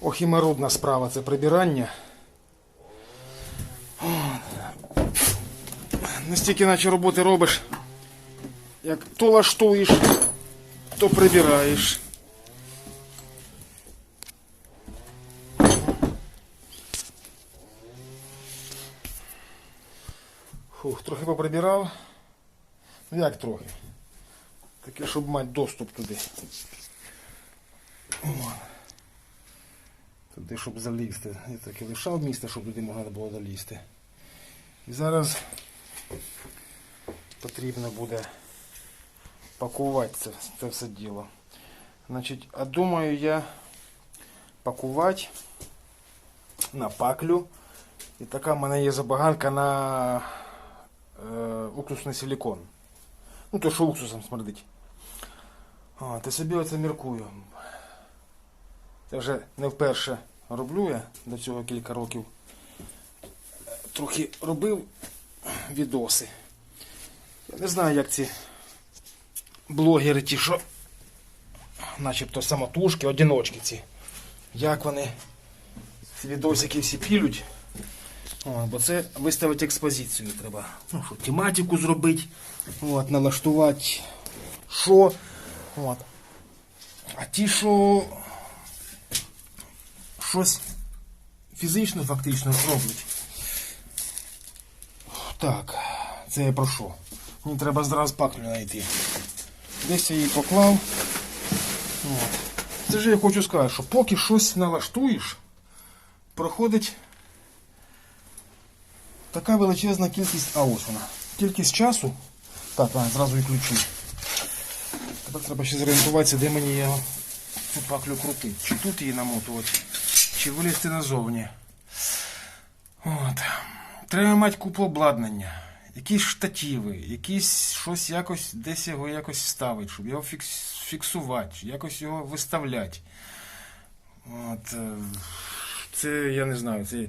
Ох справа це прибирання. Настільки наче роботи робиш, як то лаштуєш, то прибираєш. Фух, трохи поприбирав. Ну як трохи? Таке, щоб мати доступ туди. О. Туди, щоб залізти. Я так і лишав місце, щоб туди можна було залізти. І зараз потрібно буде пакувати це, це все діло. Значить, а думаю я пакувати на паклю. І така в мене є забаганка на е, уксусний силікон. Ну, то що уксусом смердить. А, ти собі оце міркую. Це вже не вперше роблю я до цього кілька років. Трохи робив відоси. Я не знаю, як ці блогери ті, що начебто самотужки, одиночки ці. Як вони ці відосики всі пілють. О, бо це виставити експозицію треба. Ну, що, тематику зробити, от, налаштувати, що. От. А ті, що щось фізично фактично роблять. Так, це я про що? Мені треба зразу паклю знайти. Десь я її поклав. От. Це ж я хочу сказати, що поки щось налаштуєш, проходить така величезна кількість, а ось вона. Кількість часу. Так, ладно, зразу і ключі. Тепер треба ще зорієнтуватися, де мені його цю паклю крутити. Чи тут її намотувати, чи вилізти назовні. От. Треба мати купу обладнання, якісь штативи, якісь щось якось десь його якось ставити, щоб його фікс, фіксувати, якось його виставляти. От. е, Це я не знаю, це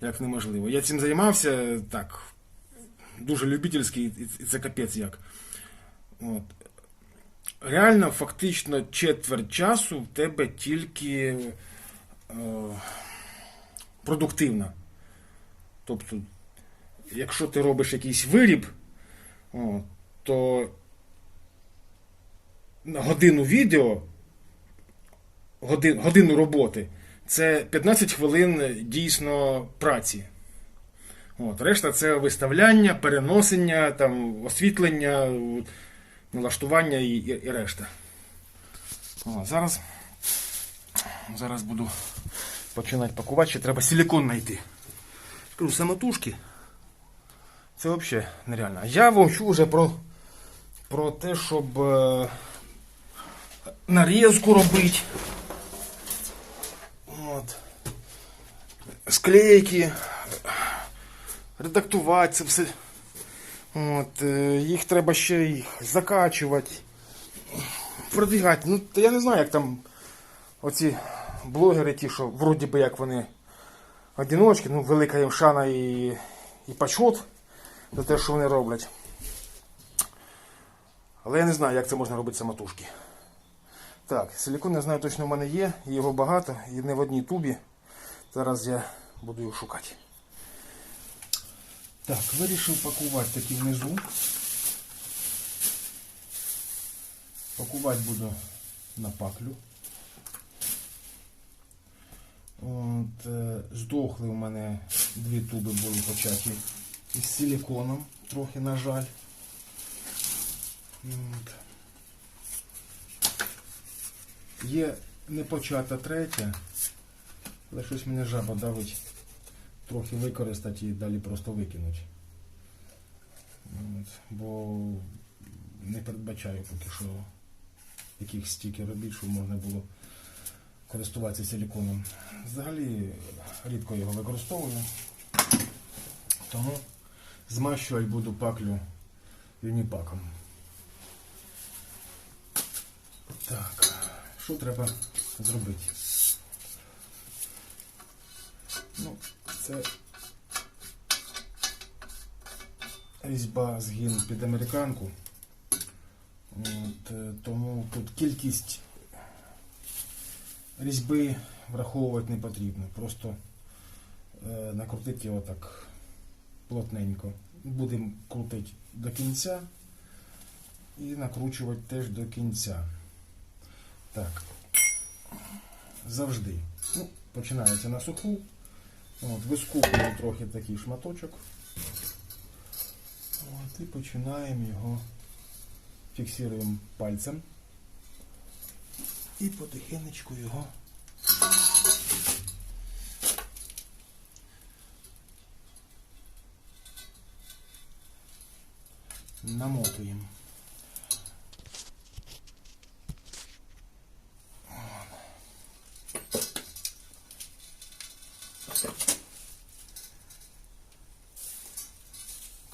як неможливо. Я цим займався так, дуже любительський, і- це капець як. От. Реально, фактично, четверть часу в тебе тільки продуктивна. Тобто, якщо ти робиш якийсь виріб, то на годину відео, годин, годину роботи, це 15 хвилин дійсно праці. От, решта це виставляння, переносення, там, освітлення, налаштування і, і, і решта. О, зараз, зараз буду починати пакувати, ще треба силикон знайти. Скажу, самотужки. Це взагалі нереально. Я вовчу вже про, про те, щоб е, нарізку робити. От. Склейки, редактувати це все. От, е, їх треба ще їх закачувати, продвігати. Ну, то я не знаю, як там оці блогери, ті, що вроді би як вони одиночки, ну, велика їм шана і, і почет за те, що вони роблять. Але я не знаю, як це можна робити самотужки. Так, силикон, я знаю, точно в мене є, його багато, і не в одній тубі. Зараз я буду його шукати. Так, вирішив пакувати такі внизу. Пакувати буду на паклю. От, е, здохли у мене дві туби були початі із силиконом, трохи на жаль. От. Є не почата третя, але щось мене жаба давить трохи використати і далі просто викинути. От, бо не передбачаю поки що яких стільки робіт, щоб можна було користуватися силиконом. Взагалі рідко його використовую. Тому змащувати буду паклю юніпаком. Так, що треба зробити? Ну, це різьба згін під американку. От, е, тому тут кількість різьби враховувати не потрібно. Просто е, накрутити його так плотненько. Будемо крутити до кінця і накручувати теж до кінця. Так. Завжди. Ну, починається на суху. От, вискупуємо трохи такий шматочок. От, і починаємо його фіксуємо пальцем. І потихенечку його намотуємо.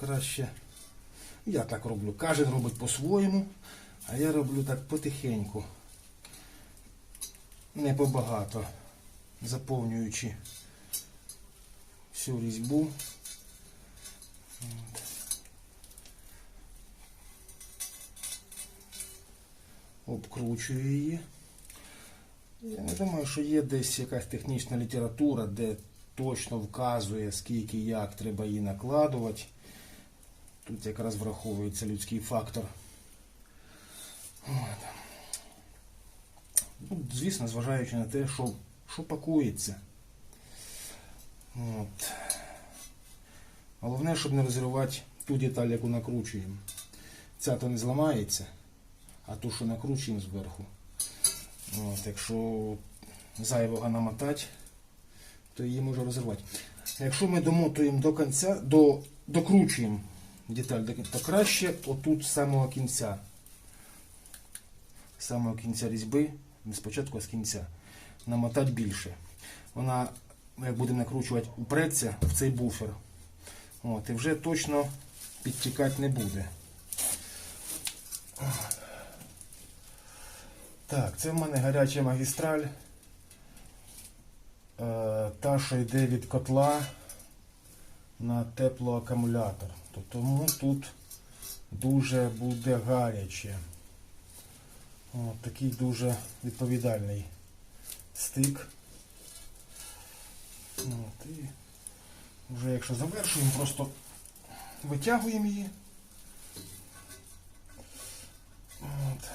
Краще. Я так роблю. Кожен робить по-своєму, а я роблю так потихеньку. Не побагато, заповнюючи всю різьбу. Обкручую її. Я не думаю, що є десь якась технічна література, де точно вказує, скільки як треба її накладувати. Тут якраз враховується людський фактор. От. Ну, звісно, зважаючи на те, що, що пакується. От. Головне, щоб не розірвати ту деталь, яку накручуємо. Ця то не зламається, а ту, що накручуємо зверху. От, якщо зайвого намотати, то її може розірвати. Якщо ми домотуємо до кінця, до, докручуємо деталь, то краще отут з самого кінця. З самого кінця різьби, не спочатку, а з кінця. Намотати більше. Вона, як будемо накручувати, упреться в цей буфер. От, і вже точно підтікати не буде. Так, це в мене гаряча магістраль. Е, та, що йде від котла на теплоакумулятор. Тому тут дуже буде гаряче. От такий дуже відповідальний стик. От, і вже якщо завершуємо, просто витягуємо її. От.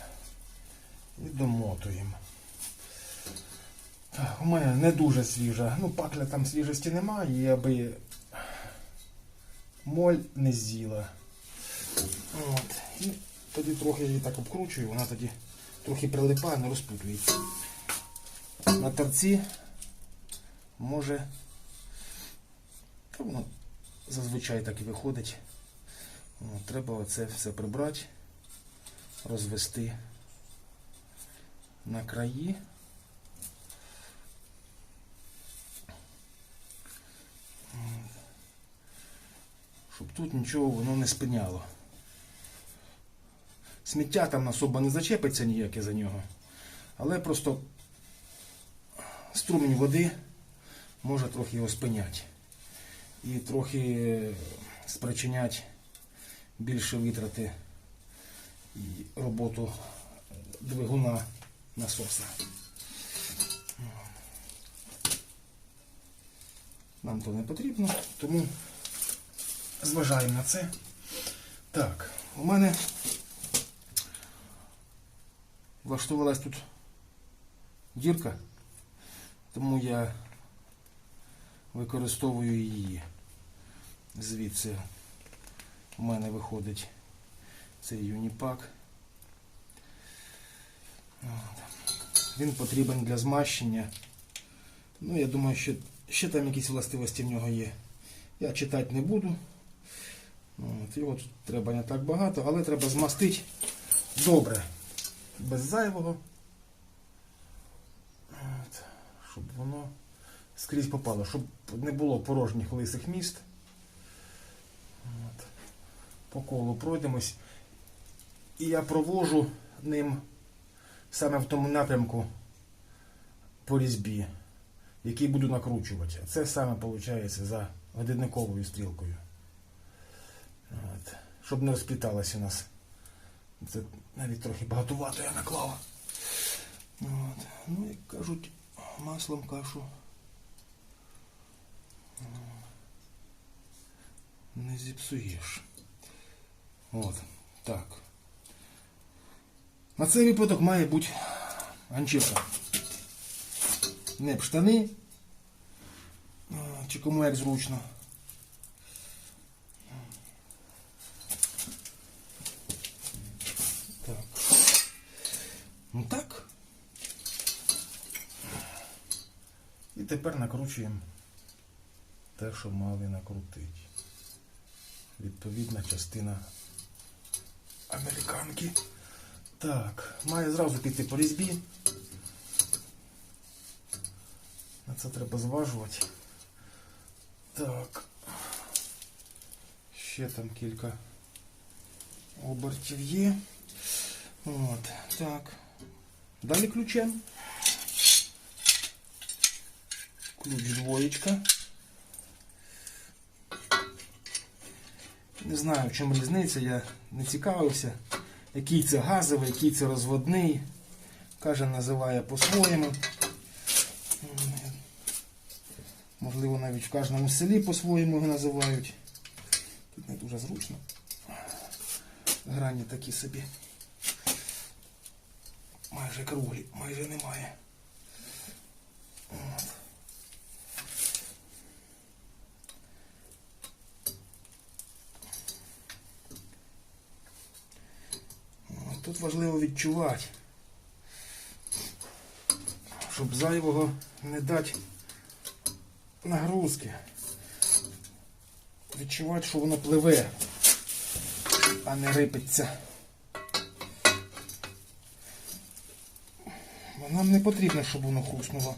І домотуємо. Так, у мене не дуже свіжа. Ну, пакля там свіжості немає, і аби моль не з'їла. От. І тоді трохи її так обкручую, вона тоді трохи прилипає, не розпутується. На торці може. Воно зазвичай так і виходить. От, треба оце все прибрати, розвести на краї. Щоб тут нічого воно не спиняло. Сміття там особо не зачепиться ніяке за нього. Але просто струмінь води може трохи його спиняти. І трохи спричиняти більше витрати і роботу двигуна насоса. Нам то не потрібно, тому зважаємо на це. Так, у мене влаштувалась тут дірка, тому я використовую її. Звідси у мене виходить цей юніпак. Він потрібен для змащення. Ну, я думаю, що ще там якісь властивості в нього є. Я читати не буду. От, його тут треба не так багато, але треба змастити добре, без зайвого. От, щоб воно скрізь попало, щоб не було порожніх лисих міст. От. По колу пройдемось. І я провожу ним саме в тому напрямку по різьбі, який буду накручувати. Це саме виходить за годинниковою стрілкою. От. Щоб не розпліталося у нас. Це навіть трохи багатувато я наклав. От. Ну, як кажуть, маслом кашу. Не зіпсуєш. От, так. На цей випадок має бути ганчірка. Не б штани, чи кому як зручно. Так. Ну так. І тепер накручуємо те, що мали накрутити. Відповідна частина американки. Так, має зразу піти по різьбі. На це треба зважувати. Так. Ще там кілька обертів є. От, так. Далі ключем. Ключ двоєчка. Не знаю, в чому різниця, я не цікавився. Який це газовий, який це розводний. Каже, називає по-своєму. Можливо, навіть в кожному селі по-своєму його називають. Тут не дуже зручно. Грані такі собі. Майже круглі, майже немає. Тут важливо відчувати, щоб зайвого не дати нагрузки. Відчувати, що воно пливе, а не рипиться. Бо нам не потрібно, щоб воно хрустнуло.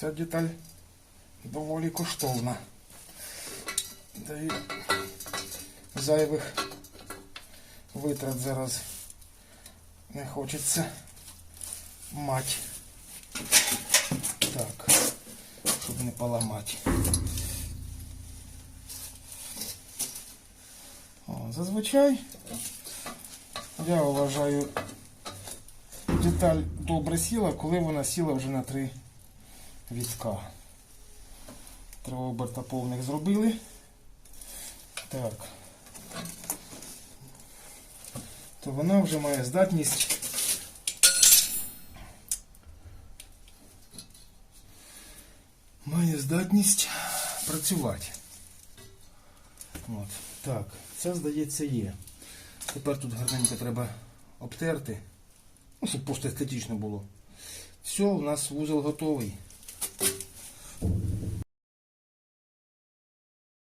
Ця деталь доволі коштовна. Да і зайвих витрат зараз не хочеться мать. Так, щоб не поламати. О, зазвичай я вважаю деталь добре сіла, коли вона сіла вже на три вітка. Три оберта повних зробили. Так. То вона вже має здатність має здатність працювати. От. Так, це здається є. Тепер тут гарненько треба обтерти. Ну, щоб просто естетично було. Все, у нас вузол готовий.